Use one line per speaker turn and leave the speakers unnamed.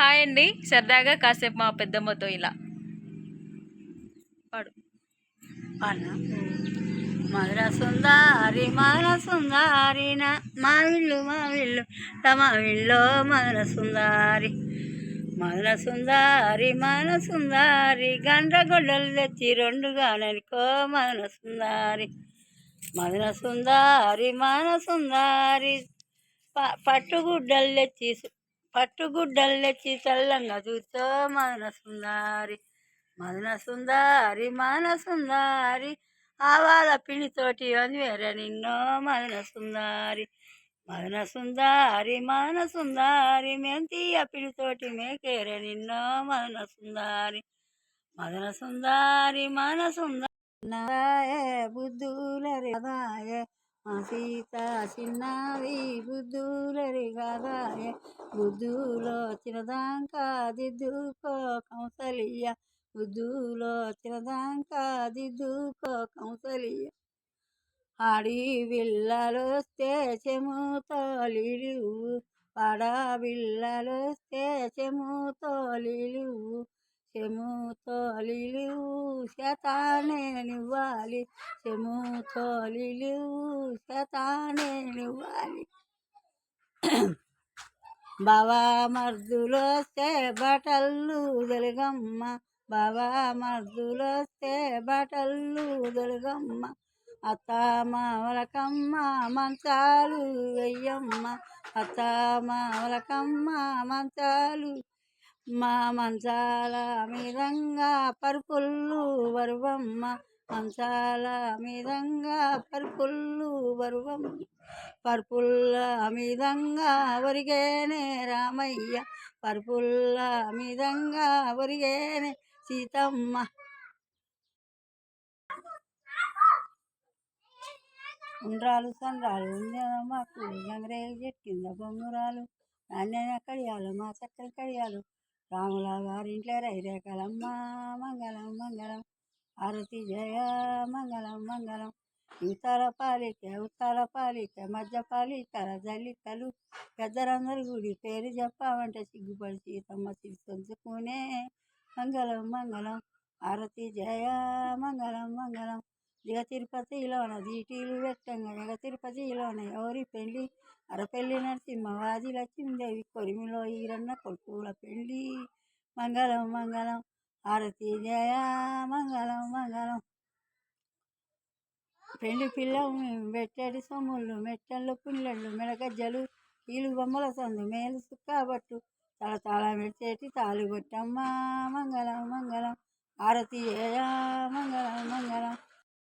Hi అండి. సరదాగా కాసేపు మా పెద్దమ్మతో ఇలా. పాడు.
మధుర సుందారి మధుర సుందారిన మా విల్లు మా విల్లు తమ విల్లో మధుర సుందారి. మధుర సుందారి మధుర సుందారి గండ్రగొడ్డలు తెచ్చి రెండు గానెలకో మధుర సుందారి. మధుర సుందారి మధుర సుందారి ప- పట్టుగుడ్డలు తెచ్చి పట్టుగుడ్డల్లెచ్చి చల్లంగా చూస్తో మధుర సుందారి మదన సుందారి మదన సుందారి ఆవాల పిండితోటి వేరే నిన్నో మదన సుందారి మదన సుందారి మదన సుందారి మెంతియ పిండితోటి మేకేరే నిన్నో మదన సుందారి మదన సుందారి మదన సుందారి బుద్ధులరి కదాయ మా సీత చిన్నవి బుద్ధులరి కదాయ బుద్ధులో చిన్నదాకా దిద్దుకో కంసలియ బుద్ధులో చిన్నదాకా దిద్దుకో కంసలియ ఆడి బిల్లలొస్తే చెముతోలిలు పడ బిల్లలొస్తే చెముతోలిలు చెముతోలిలు శతానేనివ్వాలి చెముతోలిలు శతానేనివ్వాలి బావా మర్దులొస్తే బటల్లు దొలగమ్మ బావా మర్దులొస్తే బటల్లు దొలగమ్మ అత్త మావలకమ్మ మంచాలు వెయ్యమ్మ. అత్త మావలకమ్మ మంచాలు మా మంచాల మీదంగా పరుపుల్లు వరువమ్మ మంచాల మీదంగా పరుపుల్లు వరువమ్మ పరుపుల్ల మీదంగా ఒరిగేనే రామయ్య. పరుపుల్ల మీదంగా ఒరిగేనే సీతమ్మ. ఉండ్రాలు సండ్రాలు మాకు చెట్టు కింద బొంగురాలు నాణ్యన కడియాలు మా చక్కర కడియాలు. రాముల వారింట్లో రైరేకలమ్మ మంగళం మంగళం. ఆరతి జయ మంగళం మంగళం. ఉత్తర పాలిక ఉత్తర పాలిక మధ్య పాలిక దళితలు పెద్దలందరి గుడి పేరు చెప్పామంటే సిగ్గుపడి సీతమ్మ సిరిసొంచుకునే. మంగళం మంగళం. ఆరతి జయ మంగళం మంగళం. దిగ తిరుపతిలోన దీటీలు పెట్టంగా తిరుపతి తిరుపతిలోన ఎవరి పెళ్ళి? అరపెళ్ళి నరసింహ వాది లక్ష్మీదేవి కొరిమిలో ఈరన్న కొడుకుల పెళ్ళి. మంగళం మంగళం. ఆరతి జయ మంగళం మంగళం. పెళ్ళి పిల్ల పెట్టేటి సొమ్ములు మెట్టళ్ళు పుల్లళ్ళు మెడగజ్జలు కీలు బొమ్మల సందు మేలు సుక్కబట్టు తల తల మెట్టేటి తాలు కొట్టమ్మ మంగళం మంగళం. ఆరతి జయ మంగళం మంగళం.